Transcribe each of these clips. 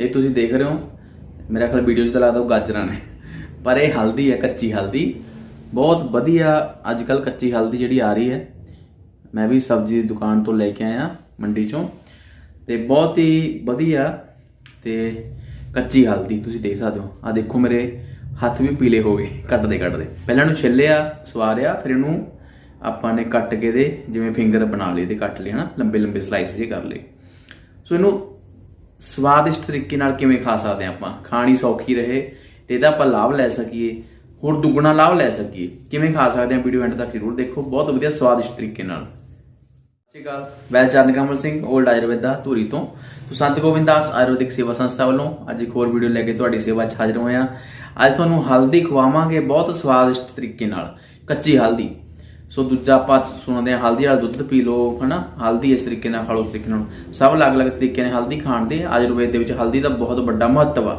ਇਹ ਤੁਸੀਂ ਦੇਖ ਰਹੇ ਹੋ, ਮੇਰਾ ਖਿਆਲ ਵੀਡੀਓ 'ਚ ਤਾਂ ਲੱਗਦਾ ਉਹ ਗਾਜਰਾਂ ਨੇ। ਪਰ ਇਹ ਹਲਦੀ ਹੈ, ਕੱਚੀ ਹਲਦੀ। ਬਹੁਤ ਵਧੀਆ ਅੱਜ ਕੱਲ ਕੱਚੀ ਹਲਦੀ ਜਿਹੜੀ ਆ ਰਹੀ ਹੈ। ਮੈਂ ਵੀ ਸਬਜ਼ੀ ਦੀ ਦੁਕਾਨ ਤੋਂ ਲੈ ਕੇ ਆਇਆ, ਮੰਡੀ ਚੋਂ। ਤੇ ਬਹੁਤ ਹੀ ਵਧੀਆ ਤੇ ਕੱਚੀ ਹਲਦੀ ਤੁਸੀਂ ਦੇਖ ਸਕਦੇ ਹੋ। ਆ ਦੇਖੋ ਮੇਰੇ ਹੱਥ ਵੀ ਪੀਲੇ ਹੋ ਗਏ, ਕੱਟਦੇ ਕੱਟਦੇ। ਪਹਿਲਾਂ ਇਹਨੂੰ ਛਿੱਲਿਆ, ਸਵਾਰਿਆ, ਫਿਰ ਇਹਨੂੰ ਆਪਾਂ ਨੇ ਕੱਟ ਕੇ ਦੇ ਜਿਵੇਂ ਫਿੰਗਰ ਬਣਾ ਲਏ ਤੇ ਕੱਟ ਲਏ ਹਨਾ ਲੰਬੇ ਲੰਬੇ ਸਲਾਈਸ ਜੇ ਕਰ ਲਏ। ਸੋ ਇਹਨੂੰ ਸਵਾਦਿਸ਼ਟ ਤਰੀਕੇ ਨਾਲ ਕਿਵੇਂ ਖਾ ਸਕਦੇ ਹਾਂ ਆਪਾਂ? ਖਾਣੀ ਸੌਖੀ ਰਹੇ ਤੇ ਇਹਦਾ ਆਪਾਂ ਲਾਭ ਲੈ ਸਕੀਏ। ਹੋਰ ਦੁੱਗਣਾ ਲਾਭ ਲੈ ਸਕੀਏ। ਕਿਵੇਂ ਖਾ ਸਕਦੇ ਹਾਂ? ਵੀਡੀਓ ਐਂਡ ਤੱਕ ਜ਼ਰੂਰ ਦੇਖੋ। ਬਹੁਤ ਵਧੀਆ, ਸਵਾਦਿਸ਼ਟ ਤਰੀਕੇ ਨਾਲ। ਸਤਿ ਸ਼੍ਰੀ ਅਕਾਲ। ਮੈਂ ਚਰਨ ਕਮਲ ਸਿੰਘ 올ਡ ਆਯੁਰਵੇਦਾ ਧੂਰੀ ਤੋਂ। ਤੋਂ ਸੰਤ ਗੋਬਿੰਦ ਦਾਸ, ਆਯੁਰਵੈਦਿਕ ਸੇਵਾ ਸੰਸਥਾ ਵੱਲੋਂ ਅੱਜ ਇੱਕ ਹੋਰ ਵੀਡੀਓ ਲੈ ਕੇ ਤੁਹਾਡੀ ਸੇਵਾ 'ਚ ਹਾਜ਼ਰ ਹੋਏ ਹਾਂ। ਅੱਜ ਤੁਹਾਨੂੰ ਹਲਦੀ ਖਵਾਵਾਂਗੇ, ਬਹੁਤ ਸਵਾਦਿਸ਼ਟ ਤਰੀਕੇ ਨਾਲ। ਕੱਚੀ ਹਲਦੀ। ਸੋ ਦੂਜਾ ਆਪਾਂ ਸੁਣਦੇ ਹਾਂ ਹਲਦੀ ਵਾਲਾ ਦੁੱਧ ਪੀ ਲਓ, ਹਨਾ? ਹਲਦੀ ਇਸ ਤਰੀਕੇ ਨਾਲ ਖਾ ਲਓ ਉਸ ਤਰੀਕੇ ਨਾਲ। ਸਭ ਅਲੱਗ-ਅਲੱਗ ਤਰੀਕੇ ਨਾਲ ਹਲਦੀ ਖਾਣ ਦੇ। ਆਯੁਰਵੇਦ ਦੇ ਵਿੱਚ ਹਲਦੀ ਦਾ ਬਹੁਤ ਵੱਡਾ ਮਹੱਤਵ ਆ।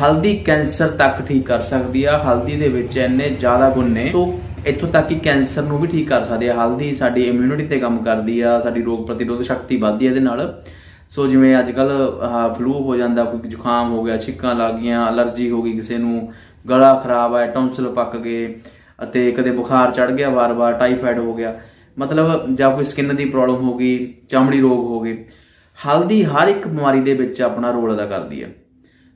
ਹਲਦੀ ਕੈਂਸਰ ਤੱਕ ਠੀਕ ਕਰ ਸਕਦੀ ਆ। ਹਲਦੀ ਦੇ ਵਿੱਚ ਇੰਨੇ ਜ਼ਿਆਦਾ ਗੁਣ ਨੇ। ਸੋ ਇੱਥੋਂ ਤੱਕ ਕਿ ਕੈਂਸਰ ਨੂੰ ਵੀ ਠੀਕ ਕਰ ਸਕਦੀ ਆ। ਹਲਦੀ ਸਾਡੀ ਇਮਿਊਨਿਟੀ ਤੇ ਕੰਮ ਕਰਦੀ ਆ। ਸਾਡੀ ਰੋਗ ਪ੍ਰਤੀਰੋਧ ਸ਼ਕਤੀ ਵੱਧਦੀ ਆ ਇਹਦੇ ਨਾਲ। ਸੋ ਜਿਵੇਂ ਅੱਜ ਕੱਲ ਫਲੂ ਹੋ ਜਾਂਦਾ, ਕੋਈ ਜ਼ੁਕਾਮ ਹੋ ਗਿਆ, ਛਿੱਕਾਂ ਲੱਗ ਗਈਆਂ, ਅਲਰਜੀ ਹੋ ਗਈ ਕਿਸੇ ਨੂੰ, ਗਲਾ ਖਰਾਬ ਹੈ ਟੌਂਸਲ ਪੱਕ ਗਏ। ਅਤੇ ਕਦੇ ਬੁਖਾਰ ਚੜ ਗਿਆ, ਵਾਰ-ਵਾਰ ਟਾਈਫਾਇਡ ਹੋ ਗਿਆ। ਮਤਲਬ ਜਾਂ ਕੋਈ ਸਕਿਨ ਦੀ ਪ੍ਰੋਬਲਮ ਹੋ ਗਈ, ਚਮੜੀ ਰੋਗ ਹੋ ਗਏ। ਹਲਦੀ ਹਰ ਇੱਕ ਬਿਮਾਰੀ ਦੇ ਵਿੱਚ ਆਪਣਾ ਰੋਲ ਅਦਾ ਕਰਦੀ ਹੈ।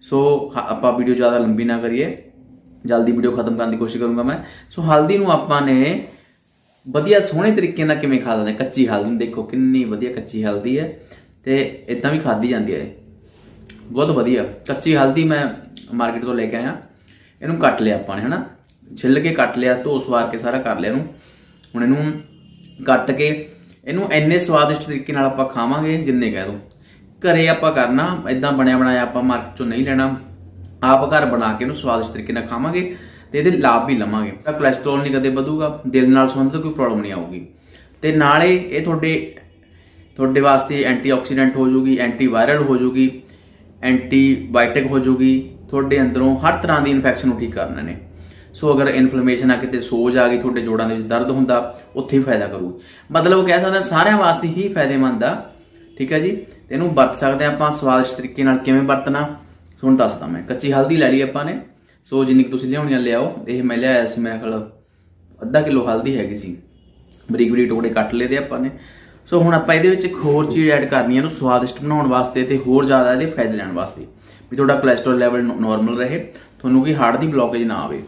ਸੋ ਹ- ਆਪਾਂ ਵੀਡੀਓ ਜ਼ਿਆਦਾ ਲੰਬੀ ਨਾ ਕਰੀਏ। ਜਲਦੀ ਵੀਡੀਓ ਖਤਮ ਕਰਨ ਦੀ ਕੋਸ਼ਿਸ਼ ਕਰੂੰਗਾ ਮੈਂ। ਸੋ ਹਲਦੀ ਨੂੰ ਆਪਾਂ ਨੇ ਵਧੀਆ ਸੋਹਣੇ ਤਰੀਕੇ ਨਾਲ ਕਿਵੇਂ ਖਾ ਲੈਂਦੇ ਕੱਚੀ ਹਲਦੀ ਨੂੰ ਦੇਖੋ, ਕਿੰਨੀ ਵਧੀਆ ਕੱਚੀ ਹਲਦੀ ਹੈ। ਤੇ ਇਦਾਂ ਵੀ ਖਾਦੀ ਜਾਂਦੀ ਹੈ ਬਹੁਤ ਵਧੀਆ। ਕੱਚੀ ਹਲਦੀ ਮੈਂ ਮਾਰਕੀਟ ਤੋਂ ਲੈ ਕੇ ਆਇਆ। ਇਹਨੂੰ ਕੱਟ ਲਿਆ ਆਪਾਂ ਨੇ, ਹਨਾ? ਛਿੱਲ ਕੇ ਕੱਟ ਲਿਆ ਧੋ ਸਵਾਰ ਕੇ ਸਾਰਾ ਕਰ ਲਿਆ ਇਹਨੂੰ। ਹੁਣ ਇਹਨੂੰ ਕੱਟ ਕੇ ਇਹਨੂੰ ਇੰਨੇ ਸਵਾਦਿਸ਼ਟ ਤਰੀਕੇ ਨਾਲ ਆਪਾਂ ਖਾਵਾਂਗੇ ਜਿੰਨੇ ਕਹਿ ਦੋ। ਘਰੇ ਆਪਾਂ ਕਰਨਾ ਇਦਾਂ ਬਣਿਆ ਬਣਾਇਆ ਆਪਾਂ ਮਾਰਕੀਟ ਚੋਂ ਨਹੀਂ ਲੈਣਾ। ਆਪ ਘਰ ਬਣਾ ਕੇ ਇਹਨੂੰ ਸਵਾਦਿਸ਼ਟ ਤਰੀਕੇ ਨਾਲ ਖਾਵਾਂਗੇ ਤੇ ਇਹਦੇ ਲਾਭ ਵੀ ਲਵਾਂਗੇ। ਤਾਂ ਕੋਲੇਸਟ੍ਰੋਲ ਨਹੀਂ ਕਦੇ ਵਧੂਗਾ, ਦਿਲ ਨਾਲ ਸੰਬੰਧਿਤ ਕੋਈ ਪ੍ਰੋਬਲਮ ਨਹੀਂ ਆਊਗੀ। ਤੇ ਨਾਲੇ ਇਹ ਤੁਹਾਡੇ ਤੁਹਾਡੇ ਵਾਸਤੇ ਐਂਟੀਆਕਸੀਡੈਂਟ ਹੋ ਜੂਗੀ ਐਂਟੀਵਾਇਰਲ ਹੋ ਜੂਗੀ ਐਂਟੀਬਾਇਓਟਿਕ ਹੋ ਜੂਗੀ, ਤੁਹਾਡੇ ਅੰਦਰੋਂ ਹਰ ਤਰ੍ਹਾਂ ਦੀ ਇਨਫੈਕਸ਼ਨ ਨੂੰ ਠੀਕ ਕਰਨਾ ਨੇ। ਸੋ ਅਗਰ ਇਨਫਲੇਮੇਸ਼ਨ ਆ ਕਿਤੇ ਸੋਜ ਆ ਗਈ ਤੁਹਾਡੇ ਜੋੜਾਂ ਦੇ ਵਿੱਚ ਦਰਦ ਹੁੰਦਾ, ਉੱਥੇ ਹੀ ਫਾਇਦਾ ਕਰੂ ਮਤਲਬ ਉਹ ਕਹਿ ਸਕਦੇ ਸਾਰਿਆਂ ਵਾਸਤੇ ਹੀ ਫਾਇਦੇਮੰਦ ਆ, ਠੀਕ ਹੈ ਜੀ? ਤੇ ਇਹਨੂੰ ਵਰਤ ਸਕਦੇ ਹਾਂ ਆਪਾਂ, ਸਵਾਦਿਸ਼ਟ ਤਰੀਕੇ ਨਾਲ ਕਿਵੇਂ ਵਰਤਣਾ, ਤੁਹਾਨੂੰ ਦੱਸਦਾ ਮੈਂ। ਕੱਚੀ ਹਲਦੀ ਲੈ ਲਈ ਆਪਾਂ ਨੇ। ਸੋ ਜਿੰਨੀ ਕੁ ਤੁਸੀਂ ਲਿਆਉਣੀਆਂ ਲਿਆਓ। ਇਹ ਮੈਂ ਲਿਆਇਆ ਸੀ, ਮੇਰੇ ਕੋਲ ਅੱਧਾ ਕਿਲੋ ਹਲਦੀ ਹੈਗੀ ਸੀ। ਬਰੀਕ ਬਰੀਕ ਟੁਕੜੇ ਕੱਟ ਲਏ ਦੇ ਆਪਾਂ ਨੇ। ਸੋ ਹੁਣ ਆਪਾਂ ਇਹਦੇ ਵਿੱਚ ਇੱਕ ਹੋਰ ਚੀਜ਼ ਐਡ ਕਰਨੀ ਹੈ ਇਹਨੂੰ ਸਵਾਦਿਸ਼ਟ ਬਣਾਉਣ ਵਾਸਤੇ ਤੇ ਹੋਰ ਜ਼ਿਆਦਾ ਇਹਦੇ ਫਾਇਦੇ ਲੈਣ ਵਾਸਤੇ। ਵੀ ਤੁਹਾਡਾ ਕੋਲੇਸਟ੍ਰੋਲ ਲੈਵਲ ਨਾਰਮਲ ਰਹੇ। ਤੁਹਾਨੂੰ ਕੋਈ ਹਾਰਟ ਦੀ ਬਲੌਕੇਜ ਨਾ ਆਵੇ।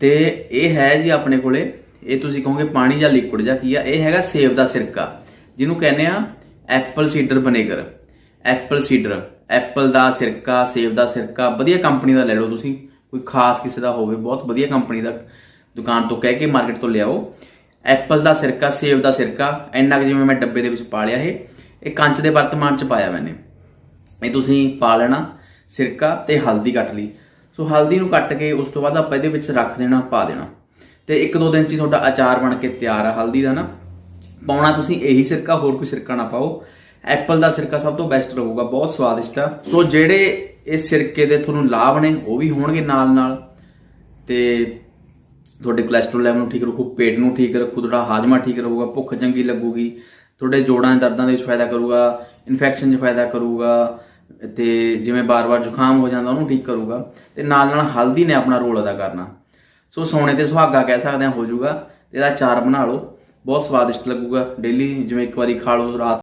ਤੇ ਇਹ ਹੈ ਜੀ ਆਪਣੇ ਕੋਲੇ, ਇਹ ਤੁਸੀਂ ਕਹੋਗੇ ਪਾਣੀ ਜਾਂ ਲਿਕੁਇਡ ਜਾਂ ਕੀ ਆ, ਇਹ ਹੈਗਾ ਸੇਬ ਦਾ ਸਿਰਕਾ, ਜਿਹਨੂੰ ਕਹਿੰਦੇ ਆ apple cider vinegar apple cider apple ਦਾ ਸਿਰਕਾ, ਸੇਬ ਦਾ ਸਿਰਕਾ, ਵਧੀਆ ਕੰਪਨੀ ਦਾ ਲੈ ਲਓ ਤੁਸੀਂ, ਕੋਈ ਖਾਸ ਕਿਸੇ ਦਾ ਹੋਵੇ, ਬਹੁਤ ਵਧੀਆ ਕੰਪਨੀ ਦਾ ਦੁਕਾਨ ਤੋਂ ਕਹਿ ਕੇ ਮਾਰਕੀਟ ਤੋਂ ਲਿਆਓ। ਐਪਲ ਦਾ ਸਿਰਕਾ, ਸੇਬ ਦਾ ਸਿਰਕਾ, ਇੰਨਾ ਕੁ ਜਿਵੇਂ ਮੈਂ ਡੱਬੇ ਦੇ ਵਿੱਚ ਪਾ ਲਿਆ ਇਹ ਇਹ ਕੰਚ ਦੇ ਵਰਤਮਾਨ ਚ ਪਾਇਆ ਮੈਨੇ। ਇਹ ਤੁਸੀਂ ਪਾ ਲੈਣਾ ਸਿਰਕਾ ਤੇ ਹਲਦੀ ਕੱਟ ਲਈ। ਸੋ ਹਲਦੀ ਨੂੰ ਕੱਟ ਕੇ ਉਸ ਤੋਂ ਬਾਅਦ ਆਪਾਂ ਇਹਦੇ ਵਿੱਚ ਰੱਖ ਦੇਣਾ, ਪਾ ਦੇਣਾ। ਤੇ ਇੱਕ ਦੋ ਦਿਨ ਚ ਹੀ ਤੁਹਾਡਾ ਅਚਾਰ ਬਣ ਕੇ ਤਿਆਰ ਆ ਹਲਦੀ ਦਾ ਨਾ। ਪਾਉਣਾ ਤੁਸੀਂ ਇਹੀ ਸਿਰਕਾ, ਹੋਰ ਕੋਈ ਸਿਰਕਾ ਨਾ ਪਾਓ। ਐਪਲ ਦਾ ਸਿਰਕਾ ਸਭ ਤੋਂ ਬੈਸਟ ਰਹੂਗਾ, ਬਹੁਤ ਸਵਾਦਿਸ਼ਟ ਆ। ਸੋ ਜਿਹੜੇ ਇਸ ਸਿਰਕੇ ਦੇ ਤੁਹਾਨੂੰ ਲਾਭ ਨੇ, ਉਹ ਵੀ ਹੋਣਗੇ ਨਾਲ ਨਾਲ ਤੇ ਤੁਹਾਡੇ ਕੋਲੇਸਟ੍ਰੋਲ ਲੈਵਲ ਨੂੰ ਠੀਕ ਰੱਖੋ, ਪੇਟ ਨੂੰ ਠੀਕ ਰੱਖੋ, ਤੁਹਾਡਾ ਹਾਜ਼ਮਾ ਠੀਕ ਰਹੂਗਾ, ਭੁੱਖ ਚੰਗੀ ਲੱਗੂਗੀ। ਤੁਹਾਡੇ ਜੋੜਾਂ ਦੇ ਦਰਦਾਂ ਦੇ ਵਿੱਚ ਫਾਇਦਾ ਕਰੂਗਾ ਇਨਫੈਕਸ਼ਨ 'ਚ ਫਾਇਦਾ ਕਰੂਗਾ। ਤੇ ਜਿਵੇਂ ਬਾਰ-ਬਾਰ ਜ਼ੁਕਾਮ ਹੋ ਜਾਂਦਾ, ਉਹਨੂੰ ਠੀਕ ਕਰੂਗਾ ਤੇ ਨਾਲ ਨਾਲ ਹਲਦੀ ਨੇ ਆਪਣਾ ਰੋਲ ਅਦਾ ਕਰਨਾ। ਸੋ ਸੋਨੇ ਤੇ ਸੁਹਾਗਾ ਕਹਿ ਸਕਦੇ ਹਾਂ, ਹੋ ਜਾਊਗਾ ਤੇ ਇਹਦਾ ਚਾਰ ਬਣਾ ਲਓ, ਬਹੁਤ ਸਵਾਦਿਸ਼ਟ ਲੱਗੂਗਾ। ਡੇਲੀ ਜਿਵੇਂ ਇੱਕ ਵਾਰੀ ਖਾ ਲਓ, ਰਾਤ